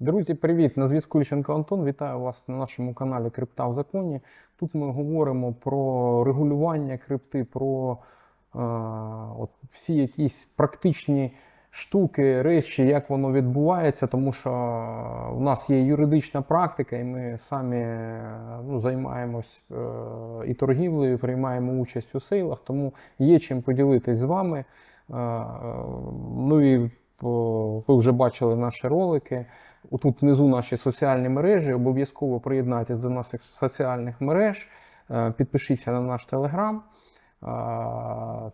Друзі, привіт! На зв'язку Ліщенко Антон. Вітаю вас на нашому каналі Крипта в законі. Тут ми говоримо про регулювання крипти, про е, от, всі якісь практичні штуки, речі, як воно відбувається, тому що в нас є юридична практика, і ми самі е, ну, займаємось е, і торгівлею, приймаємо участь у сейлах, тому є чим поділитись з вами. Е, е, ну і о, ви вже бачили наші ролики. Отут внизу наші соціальні мережі. Обов'язково приєднайтесь до наших соціальних мереж, е, підпишіться на наш телеграм.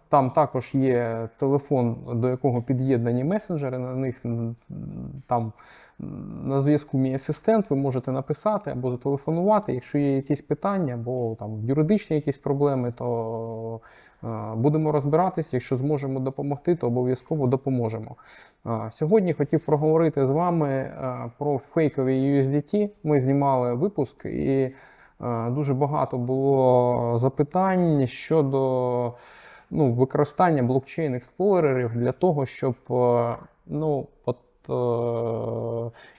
Там також є телефон, до якого під'єднані месенджери. На них там на зв'язку мій асистент. Ви можете написати або зателефонувати. Якщо є якісь питання, або там юридичні якісь проблеми, то будемо розбиратись. Якщо зможемо допомогти, то обов'язково допоможемо. Сьогодні хотів проговорити з вами е, про фейкові USDT. Ми знімали випуск і е, дуже багато було запитань щодо ну, використання блокчейн експлорерів для того, щоб е, ну, от,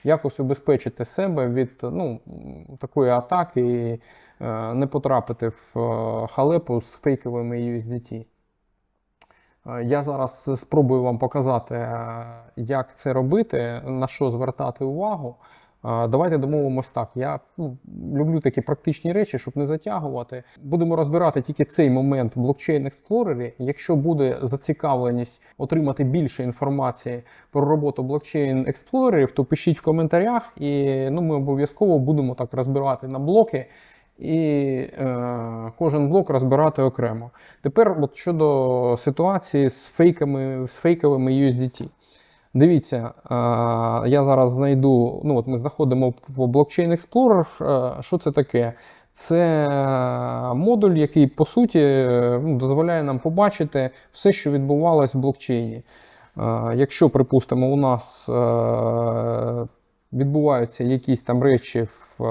якось убезпечити себе від ну, такої атаки і е, не потрапити в е, халепу з фейковими USDT. Е, Я зараз спробую вам показати, як це робити, на що звертати увагу. Давайте домовимось так. Я ну, люблю такі практичні речі, щоб не затягувати. Будемо розбирати тільки цей момент в блокчейн експлорері. Якщо буде зацікавленість отримати більше інформації про роботу блокчейн експлорерів, то пишіть в коментарях, і ну, ми обов'язково будемо так розбирати на блоки і е, кожен блок розбирати окремо. Тепер от щодо ситуації з фейками, з фейковими USDT. Дивіться, я зараз знайду, ну от ми знаходимо в Blockchain Explorer. Е, що це таке? Це модуль, який по суті ну, дозволяє нам побачити все, що відбувалось в блокчейні. Е, якщо, припустимо, у нас е, відбуваються якісь там речі в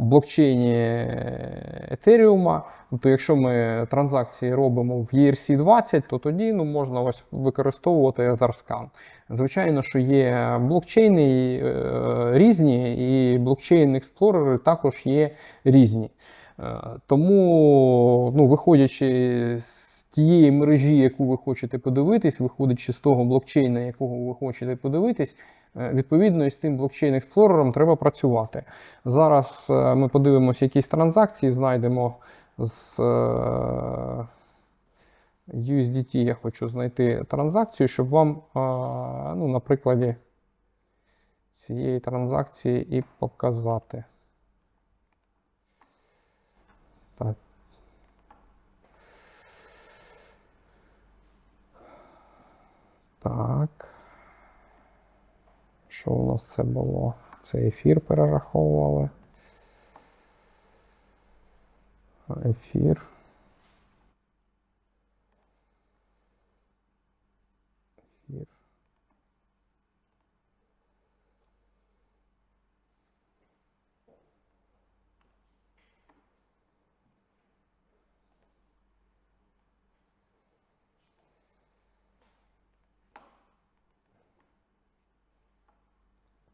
блокчейні Ethereum, то якщо ми транзакції робимо в ERC20, то тоді ну, можна ось використовувати Etherscan. Звичайно, що є блокчейни е, різні, і блокчейн експлорери також є різні. Е, Тому, ну, виходячи з тієї мережі, яку ви хочете подивитись, виходячи з того блокчейна, якого ви хочете подивитись, е, відповідно із тим блокчейн експлорером треба працювати. Зараз е, ми подивимося якісь транзакції, знайдемо з е, USDT. Я хочу знайти транзакцію, щоб вам, ну, на прикладі цієї транзакції і показати. Так. Так. Що у нас це було? Це ефір перераховували. Ефір.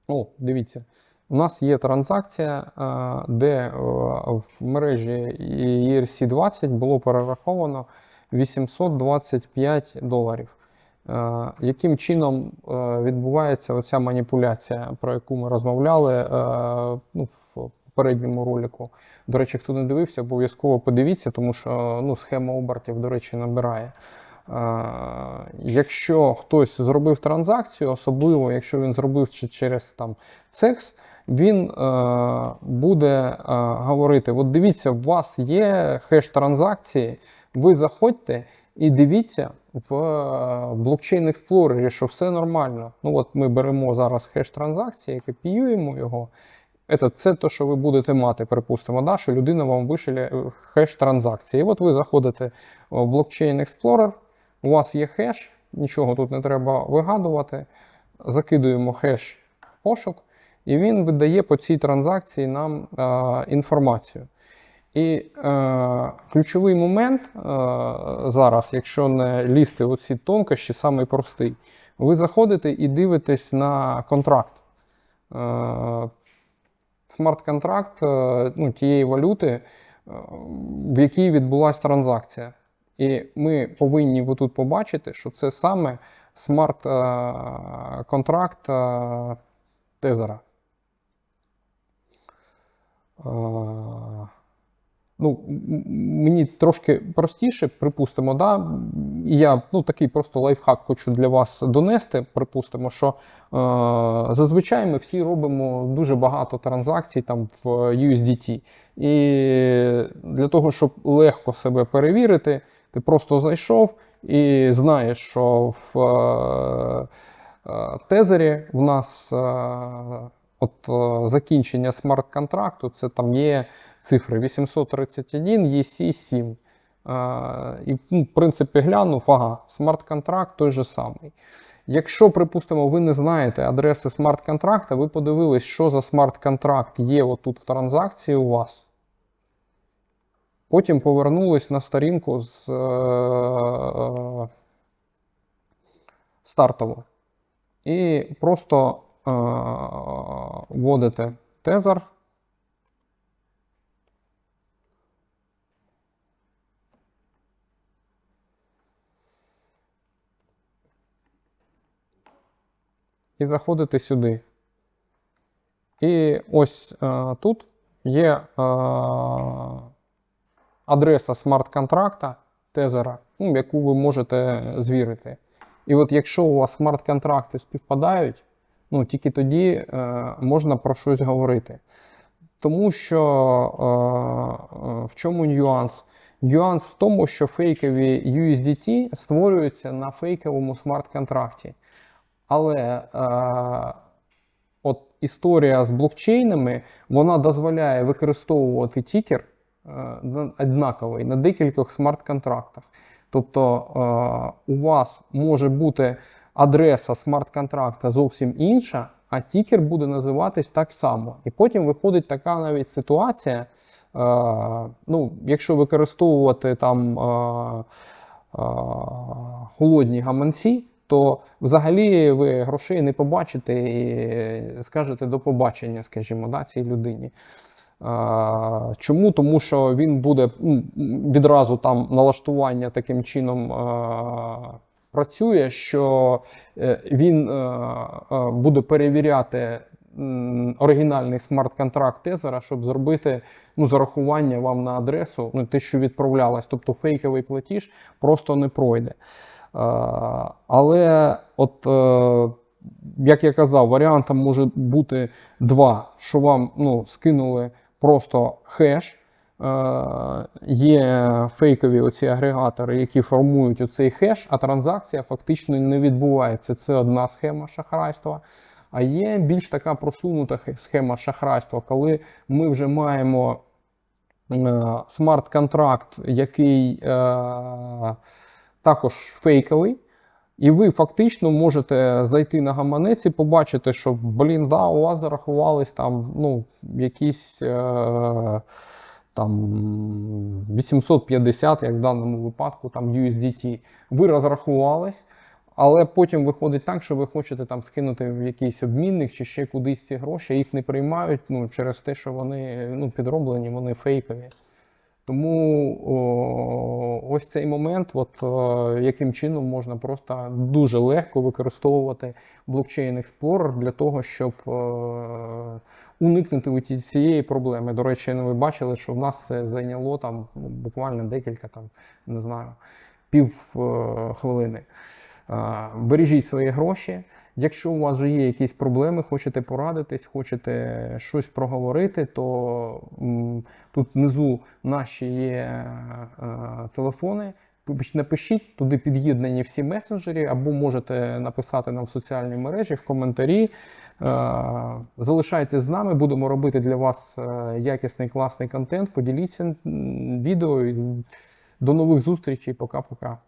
О, дивіться. У нас є транзакція, е, де е, в мережі ERC20 було перераховано 825 доларів. Е, Яким чином відбувається оця маніпуляція, про яку ми розмовляли ну, в попередньому ролику? До речі, хто не дивився, обов'язково подивіться, тому що ну, схема обертів, до речі, набирає. Е, Якщо хтось зробив транзакцію, особливо якщо він зробив це через там секс, він е, буде е, говорити: от дивіться, у вас є хеш транзакції, ви заходьте і дивіться в е, блокчейн експлорері, що все нормально. Ну от ми беремо зараз хеш транзакції, копіюємо його. Це, це те, що ви будете мати, припустимо, да, що людина вам вишле хеш транзакції. І от ви заходите в блокчейн Explorer, у вас є хеш, нічого тут не треба вигадувати. Закидуємо хеш в пошук, і він видає по цій транзакції нам е, інформацію. І е, ключовий момент е, зараз, якщо не лізти у ці тонкощі, самий простий, ви заходите і дивитесь на контракт. е, смарт-контракт е, ну, тієї валюти, е, в якій відбулася транзакція. І ми повинні тут побачити, що це саме смарт-контракт е, тезера. Е, Ну, мені трошки простіше, припустимо, да? я ну, такий просто лайфхак хочу для вас донести. Припустимо, що е, зазвичай ми всі робимо дуже багато транзакцій там в USDT. І для того, щоб легко себе перевірити, ти просто зайшов і знаєш, що в е, е, тезері в нас е, от закінчення смарт-контракту, це там є цифри 831 EC7. Е, І, ну, в принципі, глянув, ага, смарт-контракт той же самий. Якщо, припустимо, ви не знаєте адреси смарт-контракта, ви подивились, що за смарт-контракт є отут в транзакції у вас. Потім повернулись на сторінку з е, стартову. І просто е, вводите тезер. І заходите сюди. І ось е, тут є е, адреса смарт-контракта тезера, ну, яку ви можете звірити. І от якщо у вас смарт-контракти співпадають, ну тільки тоді е, можна про щось говорити. Тому що е, е, в чому нюанс? Нюанс в тому, що фейкові USDT створюються на фейковому смарт-контракті. Але е, от історія з блокчейнами вона дозволяє використовувати тікер однаковий на декількох смарт-контрактах. Тобто е, у вас може бути адреса смарт-контракта зовсім інша, а тікер буде називатись так само. І потім виходить така навіть ситуація. Е, ну, якщо використовувати там е, е, холодні гаманці, то взагалі ви грошей не побачите і скажете до побачення, скажімо, да, цій людині. Чому? Тому що він буде відразу там налаштування таким чином працює, що е, він е, е, буде перевіряти оригінальний смарт-контракт тезера, щоб зробити ну, зарахування вам на адресу, ну, те, що відправлялось, тобто фейковий платіж просто не пройде. Але, от, як я казав, варіантом може бути два: що вам ну, скинули просто хеш. Е, Є фейкові оці агрегатори, які формують оцей хеш, а транзакція фактично не відбувається. Це одна схема шахрайства. А є більш така просунута схема шахрайства, коли ми вже маємо е, смарт-контракт, який е, також фейковий. І ви фактично можете зайти на гаманець і побачити, що блін, да, у вас зарахувались там ну, якісь е, там 850, як в даному випадку, там USDT. Ви розрахувались, але потім виходить так, що ви хочете там скинути в якийсь обмінник чи ще кудись ці гроші, їх не приймають ну, через те, що вони ну, підроблені, вони фейкові. Тому о, ось цей момент, от, о, яким чином можна просто дуже легко використовувати блокчейн Explorer для того, щоб е, уникнути цієї проблеми. До речі, ну, ви бачили, що в нас це зайняло там ну, буквально декілька, там, не знаю, пів е, хвилини. Е, Бережіть свої гроші. Якщо у вас вже є якісь проблеми, хочете порадитись, хочете щось проговорити, то тут внизу наші є е, телефони. Напишіть туди під'єднані всі месенджері, або можете написати нам в соціальній мережі в коментарі. Е, Залишайтесь з нами, будемо робити для вас е, якісний класний контент. Поділіться відео. До нових зустрічей. Пока-пока.